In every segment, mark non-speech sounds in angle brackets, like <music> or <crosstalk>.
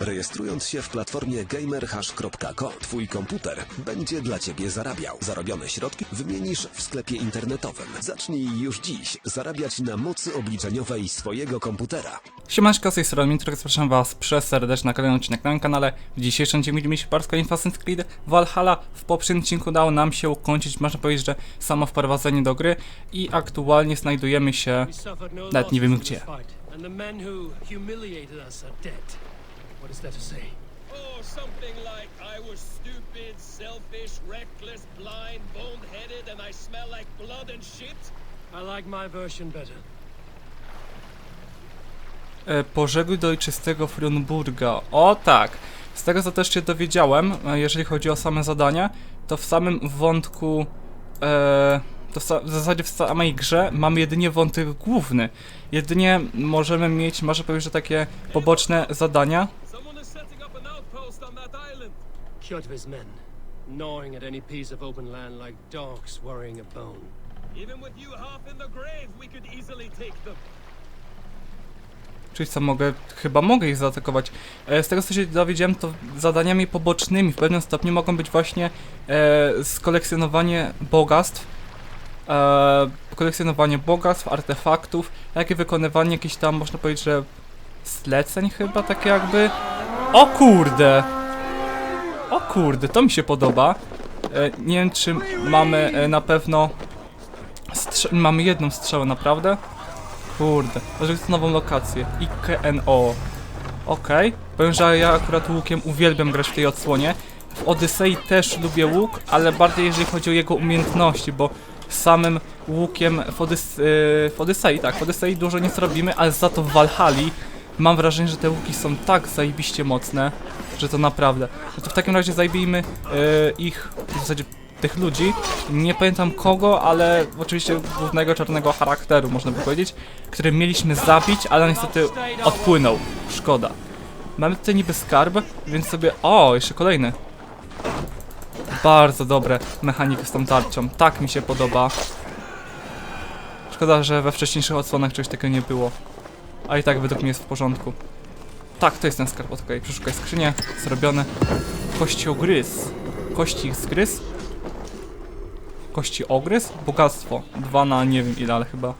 Rejestrując się w platformie gamerhash.co, twój komputer będzie dla ciebie zarabiał. Zarobione środki wymienisz w sklepie internetowym. Zacznij już dziś zarabiać na mocy obliczeniowej swojego komputera. Siemaneczko, z tej strony zapraszam was przez serdecznie na kolejny odcinek na moim kanale. W dzisiejszym odcinku widzimy się parska Assassin's Creed Valhalla. W poprzednim odcinku udało nam się ukończyć, można powiedzieć, że samo wprowadzenie do gry i aktualnie znajdujemy się... Nawet nie wiemy gdzie. And the men who humiliated us are dead. What is there to say? Oh, something like I was stupid, selfish, reckless, blind, bone-headed, and I smell like blood and shit. I like my version better. E, Pożegnaj do ojczystego Frunburga. O tak! Z tego co też się dowiedziałem, e, jeżeli chodzi o same zadania, to w samym wątku... E, to w, w zasadzie w samej grze mamy jedynie wątek główny. Jedynie możemy mieć, może powiedzieć, że takie poboczne zadania. Someone is setting up an outpost on that island. Kjotve's men, gnawing at any piece of open land like dogs worrying a bone. Even with you half in the grave, we could easily take them. Czyli co, mogę, chyba mogę ich zaatakować. E, z tego co się dowiedziałem, to zadaniami pobocznymi w pewnym stopniu mogą być właśnie e, skolekcjonowanie bogactw, e, kolekcjonowanie bogactw, artefaktów, jak i wykonywanie jakichś tam, można powiedzieć, że zleceń chyba, takie jakby... O kurde! O kurde, to mi się podoba. E, nie wiem, czy mamy e, na pewno... Mamy jedną strzałę, naprawdę? Kurde, może jest nową lokację. IKNO. Okej. Powiem, że ja akurat łukiem uwielbiam grać w tej odsłonie. W Odysei też lubię łuk, ale bardziej jeżeli chodzi o jego umiejętności, bo samym łukiem w, Odys yy, w Odysei, tak, w Odysei dużo nie zrobimy, ale za to w Valhalla mam wrażenie, że te łuki są tak zajebiście mocne, że to naprawdę. No to w takim razie zajbijmy yy, ich, w zasadzie tych ludzi. Nie pamiętam kogo, ale oczywiście głównego czarnego charakteru, można by powiedzieć, który mieliśmy zabić, ale niestety odpłynął. Szkoda. Mamy tutaj niby skarb, więc sobie... O, jeszcze kolejny. Bardzo dobre mechaniki z tą tarczą. Tak mi się podoba. Szkoda, że we wcześniejszych odsłonach czegoś takiego nie było. A i tak według mnie jest w porządku. Tak, to jest ten skarb. Okej, przeszukaj skrzynię. Zrobione. Kościogryz. Kości zgryz? Kości ogryz? Bogactwo. Dwa na nie wiem ile, ale chyba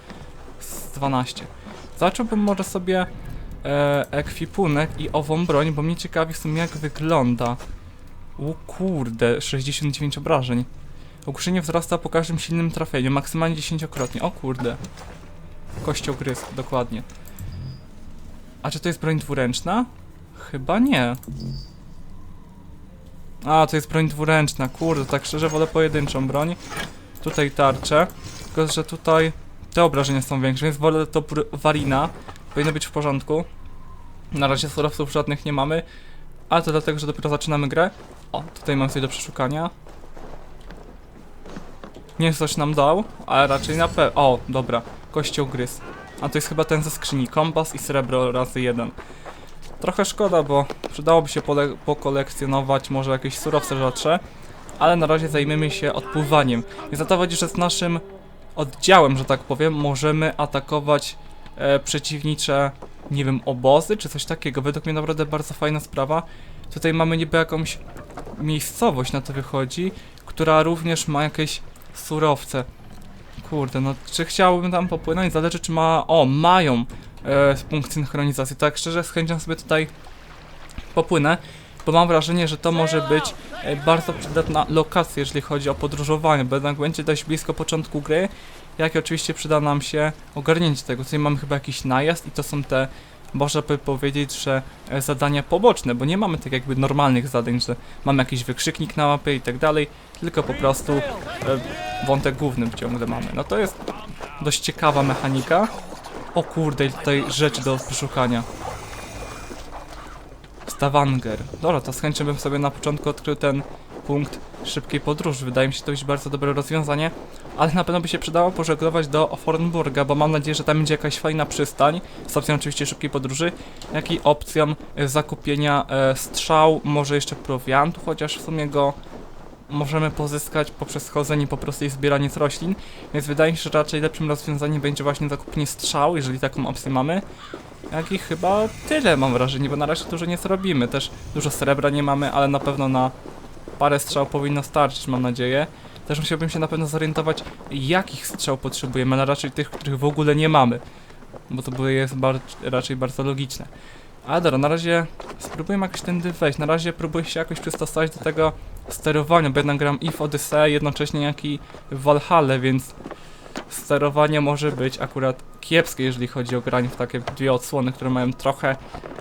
z 12. Zacząłbym może sobie e, ekwipunek i ową broń, bo mnie ciekawi w sumie jak wygląda. O kurde, 69 obrażeń. Ogłuszenie wzrasta po każdym silnym trafieniu, maksymalnie 10-krotnie. O kurde. Kościogryz, dokładnie. A czy to jest broń dwuręczna? Chyba nie. A, to jest broń dwuręczna, kurde, tak szczerze wolę pojedynczą broń. Tutaj tarczę, tylko że tutaj te obrażenia są większe, więc wolę to warina. Powinno być w porządku. Na razie surowców żadnych nie mamy, ale to dlatego, że dopiero zaczynamy grę. O, tutaj mam coś do przeszukania. Nie coś nam dał, ale raczej na pe... O, dobra, kościogryz. A to jest chyba ten ze skrzyni, kompas i srebro razy jeden. Trochę szkoda, bo przydałoby się pokolekcjonować może jakieś surowce rzadsze, ale na razie zajmiemy się odpływaniem. I za to chodzi, że z naszym oddziałem, że tak powiem, możemy atakować e, przeciwnicze, nie wiem, obozy czy coś takiego. Według mnie naprawdę bardzo fajna sprawa. Tutaj mamy niby jakąś miejscowość na to wychodzi, która również ma jakieś surowce. Kurde, no czy chciałbym tam popłynąć? Zależy czy ma... O, mają e, punkt synchronizacji. Tak szczerze, z chęcią sobie tutaj popłynę, bo mam wrażenie, że to może być e, bardzo przydatna lokacja, jeżeli chodzi o podróżowanie, bo jednak będzie dość blisko początku gry, jak i oczywiście przyda nam się ogarnięcie tego. Tutaj mamy chyba jakiś najazd i to są te, można by powiedzieć, że e, zadania poboczne, bo nie mamy tak jakby normalnych zadań, że mamy jakiś wykrzyknik na mapie i tak dalej, tylko po prostu e, wątek główny ciągle mamy. No to jest dość ciekawa mechanika. O kurde, ile tutaj rzeczy do przeszukania. Stavanger. Dobra, to z chęcią bym sobie na początku odkrył ten punkt szybkiej podróży. Wydaje mi się to być bardzo dobre rozwiązanie, ale na pewno by się przydało pożeglować do Fornburga, bo mam nadzieję, że tam będzie jakaś fajna przystań, z opcją oczywiście szybkiej podróży, jak i opcją zakupienia e, strzał, może jeszcze prowiantu, chociaż w sumie go możemy pozyskać poprzez chodzenie po prostu i zbieranie z roślin, więc wydaje mi się, że raczej lepszym rozwiązaniem będzie właśnie zakupienie strzał, jeżeli taką opcję mamy. Jak i chyba tyle mam wrażenie, bo na razie dużo nie zrobimy. Też dużo srebra nie mamy, ale na pewno na parę strzał powinno starczyć, mam nadzieję. Też musiałbym się na pewno zorientować, jakich strzał potrzebujemy, ale raczej tych, których w ogóle nie mamy. Bo to były- jest raczej bardzo logiczne. Ale dobra, na razie spróbujemy jakoś tędy wejść. Na razie próbuję się jakoś przystosować do tego sterowania, bo jednak gram i w Odyssey, jednocześnie jak i w Valhalla, więc sterowanie może być akurat kiepskie, jeżeli chodzi o granie w takie dwie odsłony, które mają trochę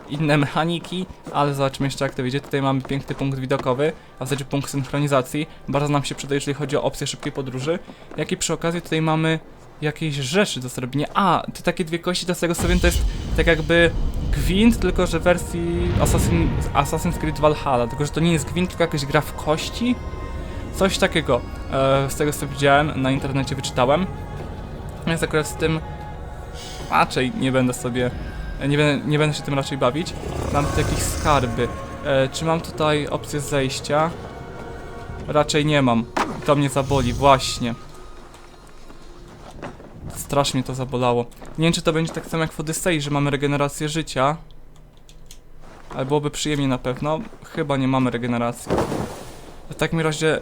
inne mechaniki, ale zobaczmy jeszcze jak to wyjdzie. Tutaj mamy piękny punkt widokowy, a w zasadzie punkt synchronizacji. Bardzo nam się przyda, jeżeli chodzi o opcję szybkiej podróży. Jak i przy okazji tutaj mamy jakieś rzeczy do zrobienia. A, te takie dwie kości, z tego co wiem, to jest tak jakby gwint, tylko że w wersji Assassin, Assassin's Creed Valhalla. Tylko, że to nie jest gwint, tylko jakaś gra w kości. Coś takiego, e, z tego co widziałem, na internecie wyczytałem. Więc akurat z tym raczej nie będę sobie, nie będę, nie będę się tym raczej bawić. Mam tu jakieś skarby. E, czy mam tutaj opcję zejścia? Raczej nie mam. To mnie zaboli, właśnie. Strasznie to zabolało. Nie wiem, czy to będzie tak samo jak w Odyssey, że mamy regenerację życia. Ale byłoby przyjemnie na pewno. Chyba nie mamy regeneracji. W takim razie...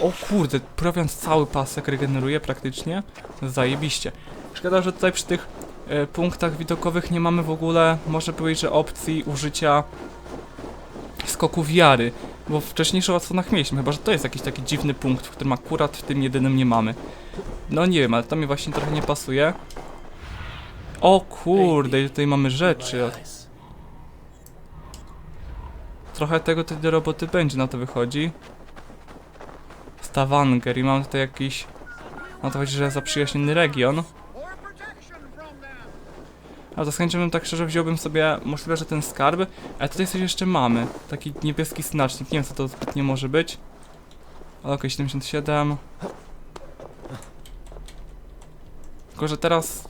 O kurde, prawiąc cały pasek regeneruje praktycznie. Zajebiście. Szkoda, że tutaj przy tych e, punktach widokowych nie mamy w ogóle, może powiedzieć, że opcji użycia skoku wiary. Bo w wcześniejszych odsłonach mieliśmy, chyba że to jest jakiś taki dziwny punkt, w którym akurat w tym jedynym nie mamy. No nie wiem, ale to mi właśnie trochę nie pasuje. O kurde, tutaj mamy rzeczy. Trochę tego tutaj do roboty będzie, na to wychodzi. Stavanger i mam tutaj jakiś... No to chodzi, że zaprzyjaźniony region. A to z chęcią bym tak szczerze wziąłbym sobie, możliwe, że ten skarb, ale tutaj coś jeszcze mamy. Taki niebieski znacznik, nie wiem co to zbytnio może być. Ale okej, 77. Tylko, że teraz,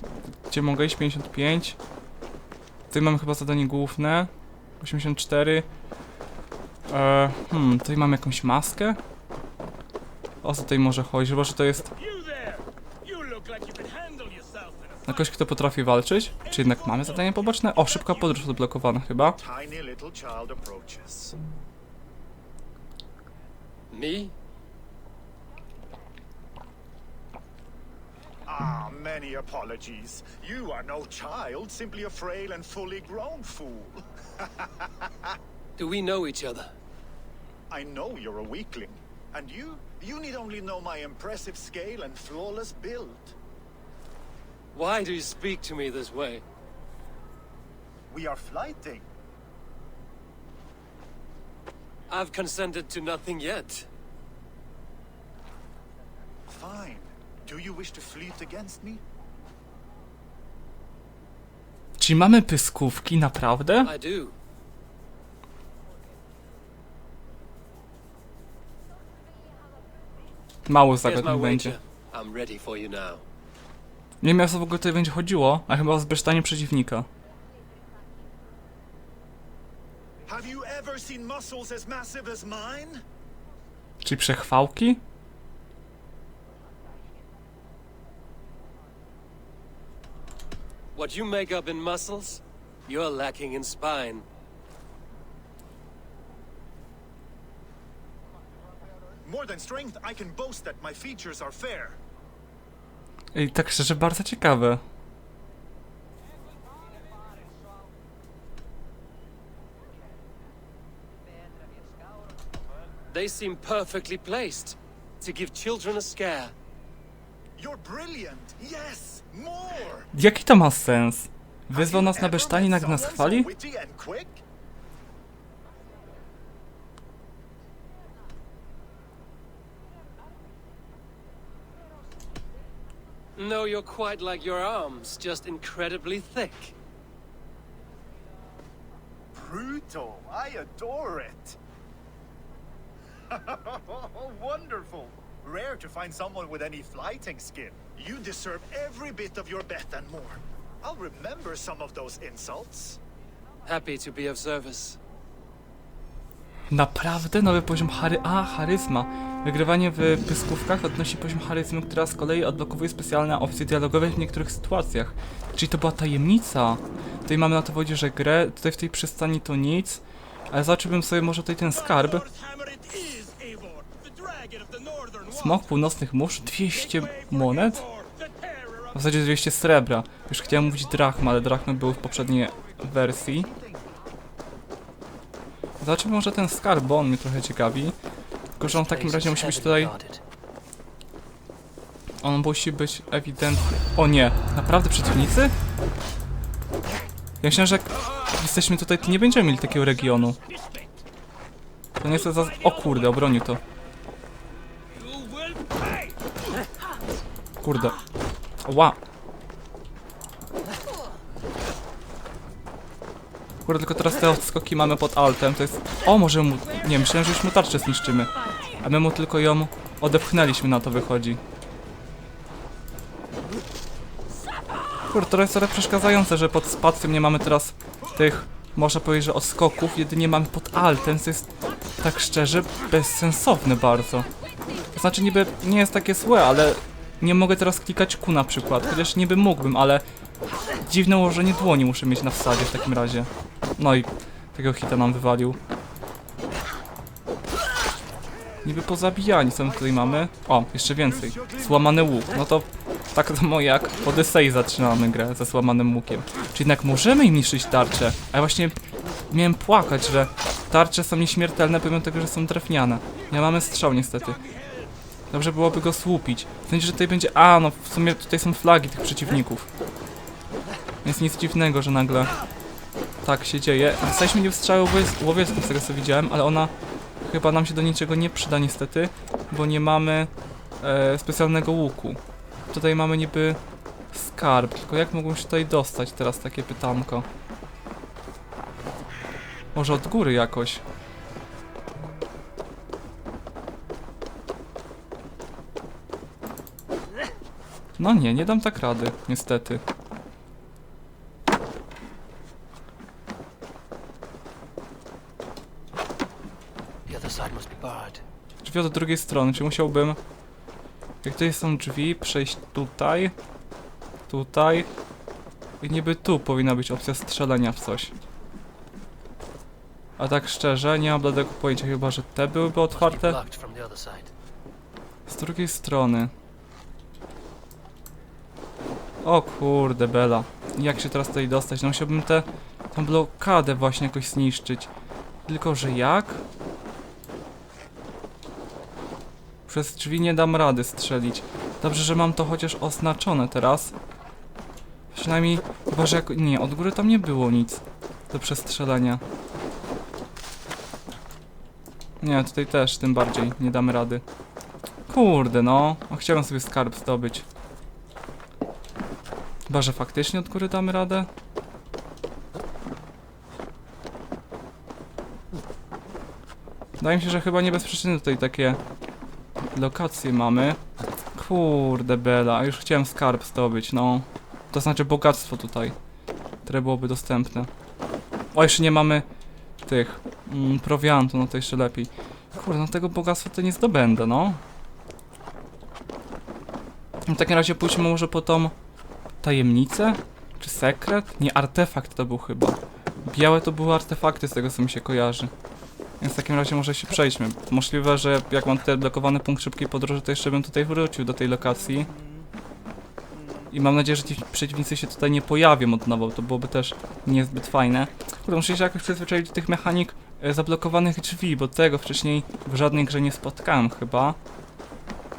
gdzie mogę iść, 55. Tutaj mamy chyba zadanie główne. 84. E, hmm, tutaj mam jakąś maskę? O co tutaj może chodzić? Chyba, że to jest na kogoś, kto potrafi walczyć? Czy jednak mamy zadanie poboczne? O, szybka podróż odblokowana chyba. Me? Many apologies. You are no child, simply a frail and fully grown fool. <laughs> Do we know each other? I know you're a weakling. And you? You need only know my impressive scale and flawless build. Why do you speak to me this way? We are flighting. I've consented to nothing yet. Do you wish to fleet against me? Czy mamy pyskówki, naprawdę? I do. Mało zagadnień będzie. wager. I'm ready for you now. Nie wiem o co w ogóle tutaj będzie chodziło, a chyba o zbesztanie przeciwnika. Have you ever seen muscles as massive as mine? Czyli przechwałki? What you make up in muscles, you're lacking in spine. More than strength, I can boast that my features are fair. I tak szczerze, bardzo ciekawe. They seem perfectly placed to give children a scare. You're brilliant. Yes, more. Jaki to ma sens? Wyzwał you nas na ever besztanie i nagle nas chwali? So witty and quick? No, you're quite like your arms, just incredibly thick. Brutal. I adore it. <laughs> Wonderful. Rare to find someone with any flighting skin. You deserve every bit of your bet and more. I'll remember some of those insults. Happy to be of service. Naprawdę nowy poziom chary... A, charyzma. Wygrywanie w pyskówkach odnosi poziom charyzmy, która z kolei odblokowuje specjalne opcje dialogowe w niektórych sytuacjach. Czyli to była tajemnica. Tutaj mamy na to wodzie, że grę, tutaj w tej przystani to nic. Ale zobaczyłbym sobie może tutaj ten skarb. Smok północnych mórz, 200 monet? W zasadzie 200 srebra. Już chciałem mówić drachma, ale drachmy były w poprzedniej wersji. Zobaczymy może ten skarb, bo on mnie trochę ciekawi. Tylko, że on w takim razie musi być tutaj... On musi być ewidentny... O nie! Naprawdę przeciwnicy? Ja myślałem, że jak jesteśmy tutaj, to nie będziemy mieli takiego regionu. To nie jest za... O kurde, obronił to. Kurde. Ła. Kurde, tylko teraz te odskoki mamy pod altem, to jest... O, może mu... Nie, myślałem, że już mu tarczę zniszczymy. A my mu tylko ją odepchnęliśmy, na to wychodzi. Kurde, to jest trochę przeszkadzające, że pod spacją nie mamy teraz tych, można powiedzieć, że odskoków, jedynie mamy pod altem, co jest, tak szczerze, bezsensowne bardzo. To znaczy niby nie jest takie złe, ale nie mogę teraz klikać Q na przykład, chociaż niby mógłbym, ale dziwne ułożenie dłoni muszę mieć na wsadzie w takim razie. No i tego hita nam wywalił. Niby pozabijani, co my tutaj mamy? O, jeszcze więcej. Złamany łuk. No to tak samo jak w Odysei zaczynamy grę ze złamanym łukiem. Czy jednak możemy im niszczyć tarcze? A ja właśnie miałem płakać, że tarcze są nieśmiertelne pomimo tego, że są drewniane. Nie mamy strzał niestety. Dobrze byłoby go słupić. W sensie, że tutaj będzie... A, no w sumie tutaj są flagi tych przeciwników. Więc nic dziwnego, że nagle tak się dzieje. Dostaliśmy nie strzały łowiec- łowiecką z tego co widziałem, ale ona chyba nam się do niczego nie przyda niestety, bo nie mamy e, specjalnego łuku. Tutaj mamy niby skarb, tylko jak mógłbym się tutaj dostać teraz takie pytanko? Może od góry jakoś? No nie, nie dam tak rady, niestety. Drzwi od drugiej strony, czy musiałbym... Jak tutaj są drzwi, przejść tutaj, tutaj i niby tu powinna być opcja strzelania w coś. A tak szczerze, nie mam bladego pojęcia, chyba że te byłyby otwarte z drugiej strony. O kurde, Bela. Jak się teraz tutaj dostać? No musiałbym tę tą blokadę właśnie jakoś zniszczyć. Tylko, że jak? Przez drzwi nie dam rady strzelić. Dobrze, że mam to chociaż oznaczone teraz. Przynajmniej, chyba jak... Nie, od góry tam nie było nic do przestrzelenia. Nie, tutaj też tym bardziej nie damy rady. Kurde no, a chciałem sobie skarb zdobyć. Chyba, że faktycznie od góry damy radę? Wydaje mi się, że chyba nie bez przyczyny tutaj takie lokacje mamy. Kurde bela, już chciałem skarb zdobyć, no. To znaczy bogactwo tutaj, które byłoby dostępne. O, jeszcze nie mamy tych mm, prowiantu, no to jeszcze lepiej. Kurde, no tego bogactwa to nie zdobędę, no. W takim razie pójdźmy może po tą tajemnicę? Czy sekret? Nie, artefakt to był chyba. Białe to były artefakty z tego co mi się kojarzy. Więc w takim razie może się przejdźmy. Możliwe, że jak mam tutaj blokowany punkt szybkiej podróży, to jeszcze bym tutaj wrócił do tej lokacji. I mam nadzieję, że ci przeciwnicy się tutaj nie pojawią od nowa, bo to byłoby też niezbyt fajne. Kurde, muszę się jakoś przyzwyczaić do tych mechanik e, zablokowanych drzwi, bo tego wcześniej w żadnej grze nie spotkałem chyba.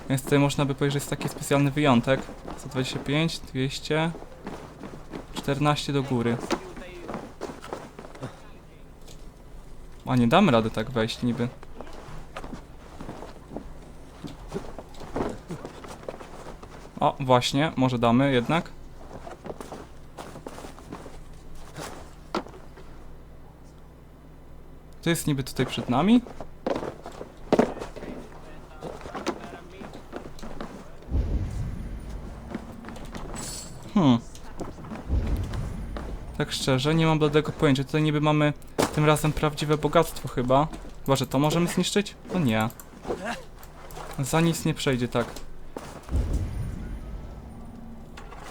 Więc tutaj można by powiedzieć, że jest taki specjalny wyjątek. 125, 200, 14 do góry. A nie damy rady tak wejść niby. O, właśnie, może damy jednak. To jest niby tutaj przed nami? Hmm. Tak szczerze, nie mam bladego pojęcia. Tutaj niby mamy tym razem prawdziwe bogactwo chyba. Chyba, że to możemy zniszczyć? No nie. Za nic nie przejdzie tak.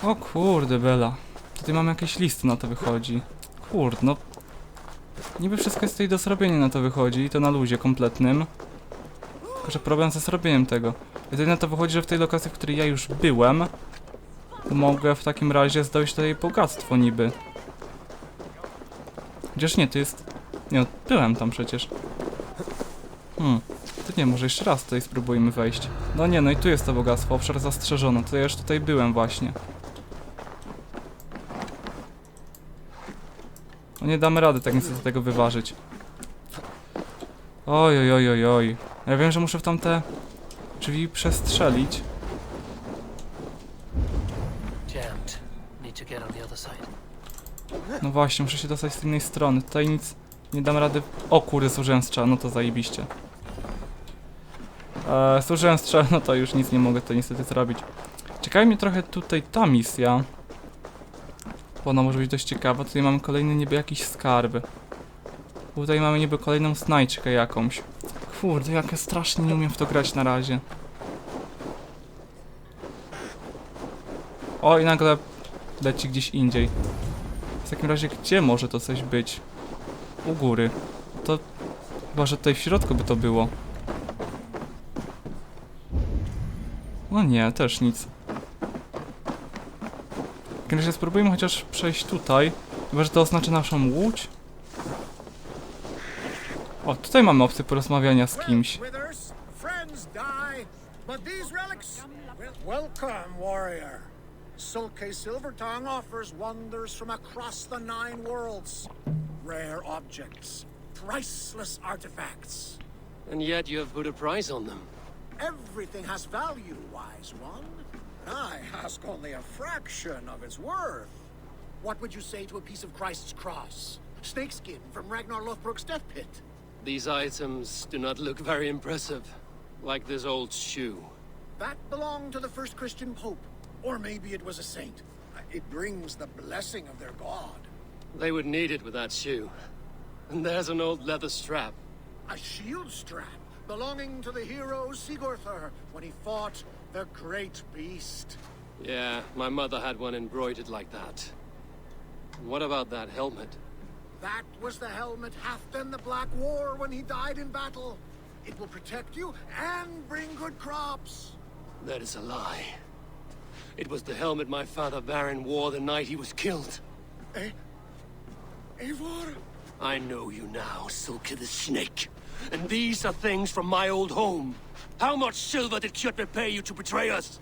O kurde, Bela. Tutaj mam jakieś listy na to wychodzi. Kurde, no. Niby wszystko jest tutaj do zrobienia na to wychodzi i to na luzie kompletnym. Tylko, że problem ze zrobieniem tego. I tutaj na to wychodzi, że w tej lokacji, w której ja już byłem, mogę w takim razie zdobyć tutaj bogactwo niby. Chociaż nie, to jest... Nie, byłem tam przecież. Hmm. To nie, może jeszcze raz tutaj spróbujmy wejść. No nie, no i tu jest to bogactwo, obszar zastrzeżony. To ja już tutaj byłem właśnie. No nie damy rady tak niestety tego wyważyć. Oj, oj, oj, oj, oj. Ja wiem, że muszę w tamte drzwi przestrzelić. No właśnie, muszę się dostać z innej strony. Tutaj nic nie dam rady. O kurde, zużyłem strzał, no to zajebiście. Eee, zużyłem strzał, no to już nic nie mogę to niestety zrobić. Ciekawi mnie trochę tutaj ta misja. Bo ona może być dość ciekawa. Tutaj mamy kolejny niby jakiś skarby. Tutaj mamy niby kolejną znajdźkę jakąś. Kurde, jak ja strasznie nie umiem w to grać na razie. O, i nagle leci gdzieś indziej. W takim razie, gdzie może to coś być? U góry. To chyba, że tutaj w środku by to było. No nie, też nic. W takim razie spróbujmy chociaż przejść tutaj. Chyba, że to oznacza naszą łódź. O, tutaj mamy opcję porozmawiania z kimś. Sulke Silvertongue offers wonders from across the nine worlds. Rare objects, priceless artifacts. And yet you have put a price on them. Everything has value, wise one. And I ask only a fraction of its worth. What would you say to a piece of Christ's cross? Snakeskin from Ragnar Lothbrok's death pit. These items do not look very impressive. Like this old shoe. That belonged to the first Christian pope. Or maybe it was a saint. It brings the blessing of their god. They would need it with that shoe. And there's an old leather strap. A shield strap belonging to the hero Sigurthur when he fought the great beast. Yeah, my mother had one embroidered like that. And what about that helmet? That was the helmet Halfdan the Black wore when he died in battle. It will protect you and bring good crops. That is a lie. It was the helmet my father Baron wore the night he was killed. Eh? Eivor, I know you now, Silke the Snake. And these are things from my old home. How much silver did Kjotve pay you to betray us?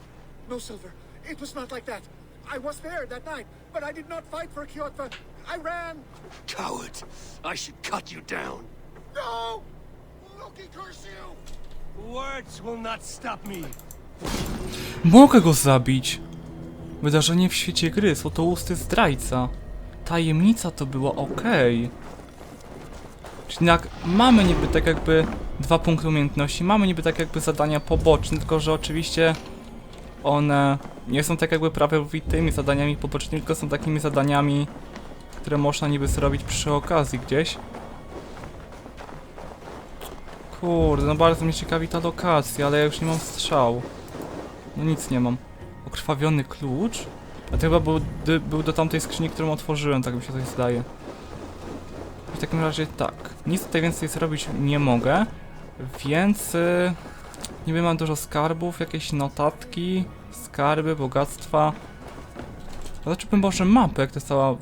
no silver. It was not like that. I was there that night, but I did not fight for Kjotve. I ran. Coward! I should cut you down. No! Loki curse you! Words will not stop me. Mogę go zabić! Wydarzenie w świecie gry, złotousty zdrajca. Tajemnica to było ok. Czyli jednak mamy niby tak jakby dwa punkty umiejętności, mamy niby tak jakby zadania poboczne, tylko że oczywiście one nie są tak jakby prawowitymi zadaniami pobocznymi, tylko są takimi zadaniami, które można niby zrobić przy okazji gdzieś. Kurde, no bardzo mnie ciekawi ta lokacja, ale ja już nie mam strzał. No nic nie mam. Okrwawiony klucz? A to chyba był, był do tamtej skrzyni, którą otworzyłem, tak mi się coś zdaje. W takim razie tak. Nic tutaj więcej zrobić nie mogę, więc... Y, niby mam dużo skarbów, jakieś notatki, skarby, bogactwa. Zobaczyłbym może mapę, jak ta cała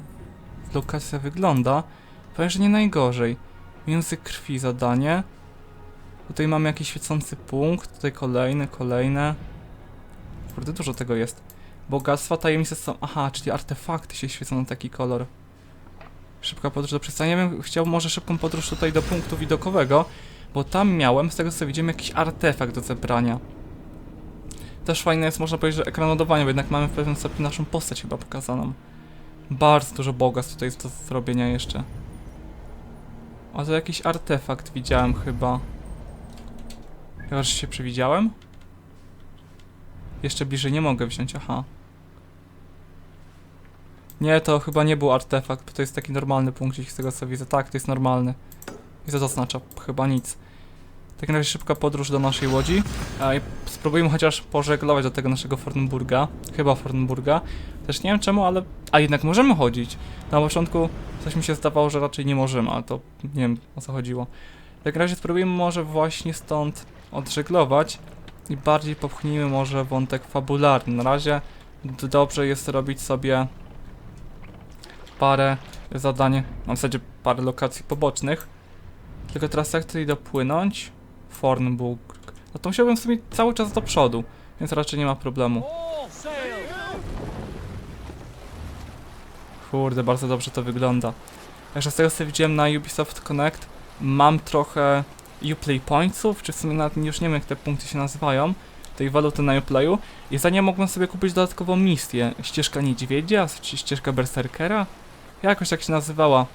lokacja wygląda. Powiem, że nie najgorzej. Język krwi zadanie. Tutaj mamy jakiś świecący punkt, tutaj kolejne, kolejne. Kurde, dużo tego jest. Bogactwa tajemnice są... Aha, czyli artefakty się świecą na taki kolor. Szybka podróż do przystani. Ja bym chciał może szybką podróż tutaj do punktu widokowego, bo tam miałem, z tego co widzimy, jakiś artefakt do zebrania. Też fajne jest, można powiedzieć, że ekran ładowania, bo jednak mamy w pewnym stopniu naszą postać chyba pokazaną. Bardzo dużo bogactw tutaj jest do zrobienia jeszcze. A to jakiś artefakt widziałem chyba. Chyba, że się przewidziałem? Jeszcze bliżej nie mogę wziąć, aha. Nie, to chyba nie był artefakt, bo to jest taki normalny punkcik z tego co widzę. Tak, to jest normalny. I co to oznacza? Chyba nic. W takim razie szybka podróż do naszej łodzi. I spróbujmy chociaż pożeglować do tego naszego Fornburga. Chyba Fornburga. Też nie wiem czemu, ale... A jednak możemy chodzić. Na początku coś mi się zdawało, że raczej nie możemy, ale to nie wiem o co chodziło. W takim razie spróbujmy może właśnie stąd odżeglować i bardziej popchnijmy może wątek fabularny. Na razie dobrze jest robić sobie parę zadań, na w zasadzie parę lokacji pobocznych. Tylko teraz jak tutaj dopłynąć? Fornburg. No to musiałbym sobie cały czas do przodu, więc raczej nie ma problemu. Kurde, bardzo dobrze to wygląda. Także z tego co widziałem na Ubisoft Connect, mam trochę Uplay Pointsów, czy w sumie nawet już nie wiem jak te punkty się nazywają, tej waluty na Uplayu i za nie mogłem sobie kupić dodatkową misję. Ścieżka Niedźwiedzia, czy ścieżka Berserkera? Jakoś tak się nazywała.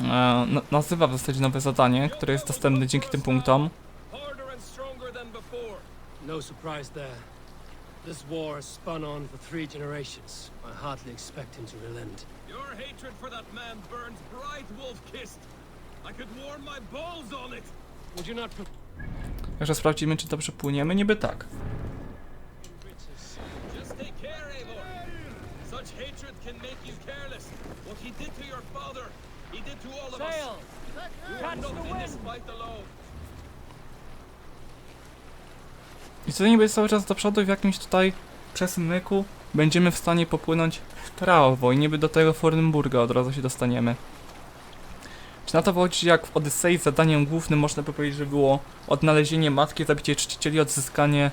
E, na, nazywa w zasadzie nowe zadanie, które jest dostępne dzięki tym punktom. Harder and stronger than before. No surprise there. This war has spun on for three generations. I hardly expect him to relent. Your hatred for that man burns bright wolf-kissed. Także sprawdzimy, czy dobrze płyniemy. Niby tak. I co niby cały czas do przodu w jakimś tutaj przesmyku będziemy w stanie popłynąć w prawo i niby do tego Fornburga od razu się dostaniemy. Czy na to wychodzi jak w Odyssei zadaniem głównym można by powiedzieć, że było odnalezienie matki, zabicie czcicieli, odzyskanie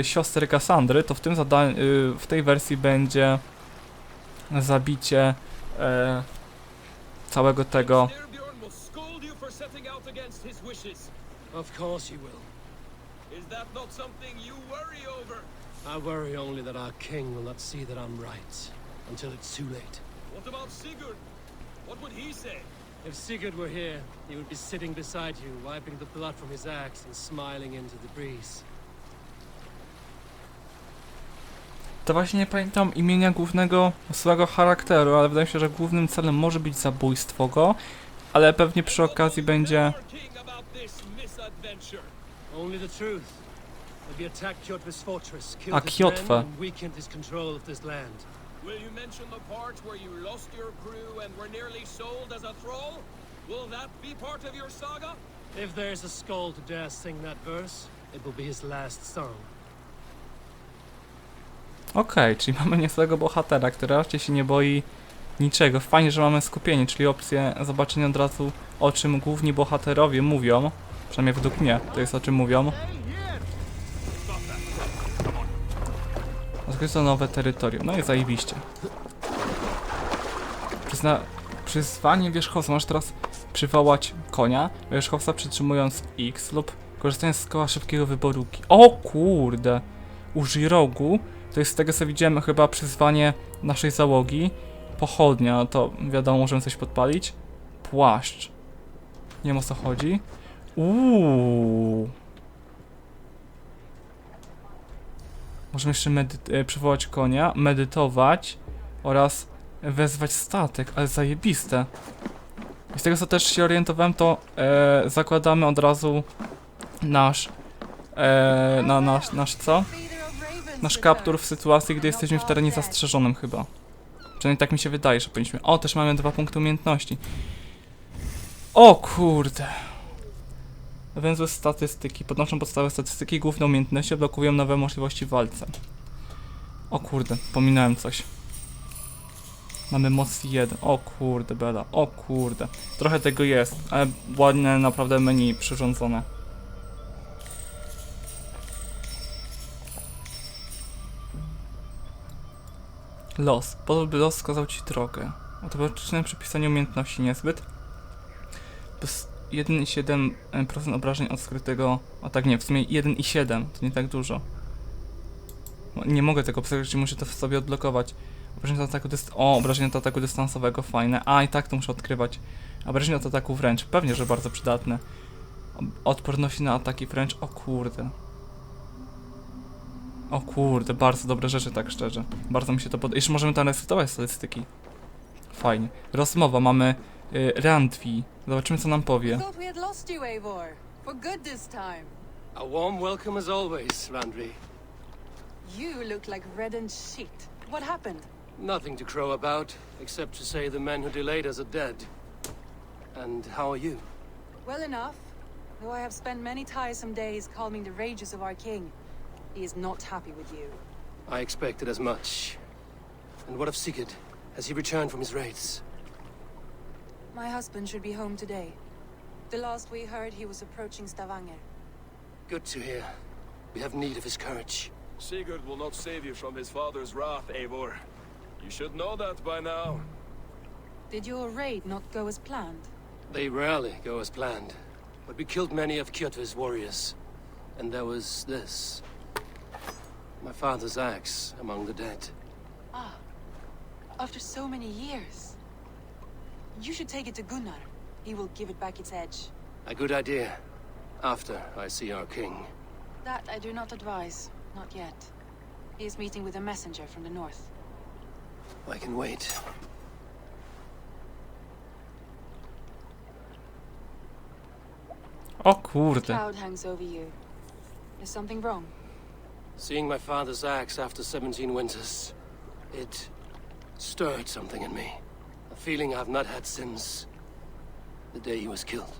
y, siostry Cassandry, to w tym zada- y, w tej wersji będzie zabicie e, całego tego. Of course you will. Is that not something you worry over? I worry only that our king will not see that I'm right until it's too late. What about Sigurd? What would he say? If Sigurd were here, he would be sitting beside you, wiping the blood from his axe and smiling into the breeze. To właśnie nie pamiętam imienia głównego złego charakteru, ale wydaje mi się, że głównym celem może być zabójstwo go, ale pewnie przy okazji będzie... A, killed Will you mention the part where you lost your crew and were nearly sold as a thrall? Will that be part of your saga? If there's a skull to dare sing that verse, it will be his last song. Okej, czyli mamy niezłego bohatera, który raczej się nie boi niczego. Fajnie, że mamy skupienie, czyli opcję zobaczenia od razu o czym główni bohaterowie mówią. Przynajmniej według mnie to jest o czym mówią. Odkryto nowe terytorium. No i zajebiście. Przyzna... Przyzwanie wierzchowca. Możesz teraz przywołać konia wierzchowca przytrzymując X lub korzystając z koła szybkiego wyboru. O kurde! Użyj rogu. To jest z tego co widziałem chyba przyzwanie naszej załogi. Pochodnia, no to wiadomo, możemy coś podpalić. Płaszcz. Nie wiem o co chodzi. Uuu. Możemy jeszcze medy- e, przywołać konia, medytować oraz wezwać statek, ale zajebiste. I z tego co też się orientowałem, to e, zakładamy od razu nasz, e, na nasz, nasz co? Nasz kaptur w sytuacji, gdy jesteśmy w terenie zastrzeżonym chyba. Przynajmniej tak mi się wydaje, że powinniśmy. O, też mamy dwa punkty umiejętności. O kurde. Węzły statystyki. Podnoszą podstawowe statystyki, główne umiejętności odblokują nowe możliwości w walce. O kurde, pominąłem coś. Mamy moc 1. O kurde, bela. O kurde. Trochę tego jest, ale ładne naprawdę menu przyrządzone. Los. Podobny los wskazał ci drogę. Automatyczne przypisanie umiejętności niezbyt. Bez 1,7% obrażeń od skrytego. A tak nie, w sumie 1,7 to nie tak dużo. No, Nie mogę tego obserwować, muszę to sobie odblokować. Obrażenia od ataku dyst... O, obrażenia od ataku dystansowego, fajne. A, i tak to muszę odkrywać. Obrażenia od ataku wręcz, pewnie, że bardzo przydatne. Odporności na ataki wręcz, o kurde. O kurde, bardzo dobre rzeczy, tak szczerze. Bardzo mi się to podoba. Jeszcze możemy tam resetować statystyki. Fajnie. Rozmowa, mamy Randvi. Zobaczymy co nam powie. Thought we had lost you, Eivor. For good this time. A warm welcome as always, Randri. You look like reddened shit. What happened? Nothing to crow about, except to say the men who delayed us are dead. And how are you? Well enough. Though I have spent many tiresome days calming the rages of our king. He is not happy with you. I expected as much. And what of Sigurd? Has he returned from his raids? My husband should be home today. The last we heard, he was approaching Stavanger. Good to hear. We have need of his courage. Sigurd will not save you from his father's wrath, Eivor. You should know that by now. Did your raid not go as planned? They rarely go as planned. But we killed many of Kjotve's warriors. And there was this. My father's axe among the dead. Ah. After so many years. You should take it to Gunnar. He will give it back its edge. A good idea. After I see our king. That I do not advise. Not yet. He is meeting with a messenger from the north. I can wait. O kurde. Cloud hangs over you. Is something wrong? Seeing my father's axe after 17 winters, it stirred something in me. A feeling I've not had since the day he was killed.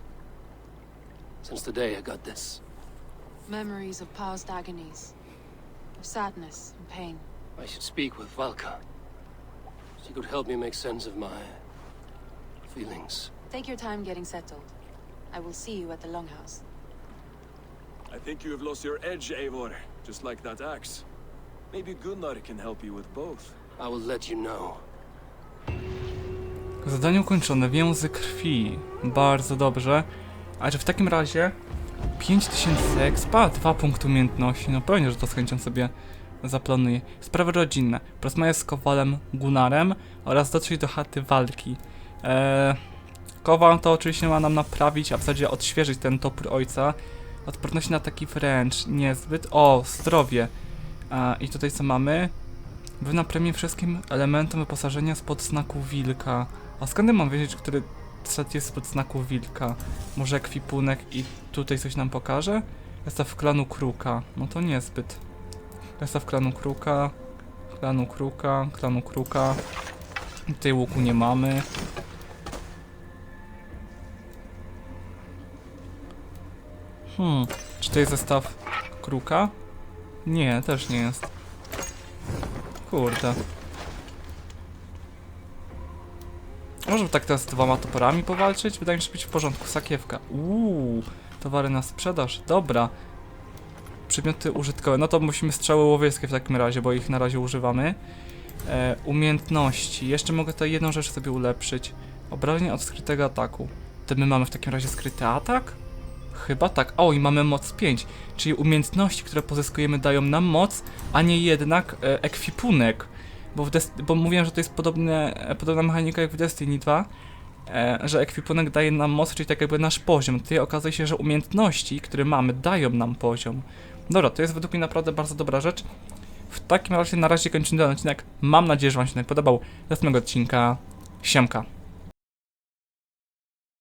Since the day I got this. Memories of past agonies. Of sadness and pain. I should speak with Valka. She could help me make sense of my feelings. Take your time getting settled. I will see you at the Longhouse. I think you have lost your edge, Eivor, just like that axe. Maybe Gunnar can help you with both. I will let you know. Zadanie ukończone, więzy krwi. Bardzo dobrze. A że w takim razie 5000 expa, 2 punkty umiejętności. No pewnie, że to z chęcią sobie zaplanuję. Sprawy rodzinne. Porozmawiać z Kowalem Gunarem oraz dotrzeć do chaty walki. Eee, Kowal to oczywiście ma nam naprawić, a w zasadzie odświeżyć ten topór ojca. Odporność na taki wręcz niezbyt. O, zdrowie. A, I tutaj co mamy? Wywna premię wszystkim elementom wyposażenia spod znaku wilka. A skąd mam wiedzieć, który set jest spod znaku wilka? Może ekwipunek i tutaj coś nam pokaże? Zestaw klanu kruka. No to niezbyt. Zestaw klanu kruka. Klanu kruka. Klanu kruka. Tutaj łuku nie mamy. Hmm. Czy to jest zestaw kruka? Nie, też nie jest. Kurde. Może tak teraz z dwoma toporami powalczyć? Wydaje mi się, być w porządku. Sakiewka. Uuu, towary na sprzedaż. Dobra. Przedmioty użytkowe. No to musimy strzały łowieckie w takim razie, bo ich na razie używamy. E, umiejętności. Jeszcze mogę tutaj jedną rzecz sobie ulepszyć. Obrażenie od skrytego ataku. To my mamy w takim razie skryty atak? Chyba tak. O, i mamy moc 5. Czyli umiejętności, które pozyskujemy, dają nam moc, a nie jednak e, ekwipunek. Bo, w bo mówiłem, że to jest podobne, e, podobna mechanika jak w Destiny 2, e, że ekwipunek daje nam moc, czyli tak jakby nasz poziom. Tutaj okazuje się, że umiejętności, które mamy, dają nam poziom. Dobra, to jest według mnie naprawdę bardzo dobra rzecz. W takim razie na razie kończymy ten odcinek. Mam nadzieję, że Wam się podobał. Do następnego odcinka. Siemka.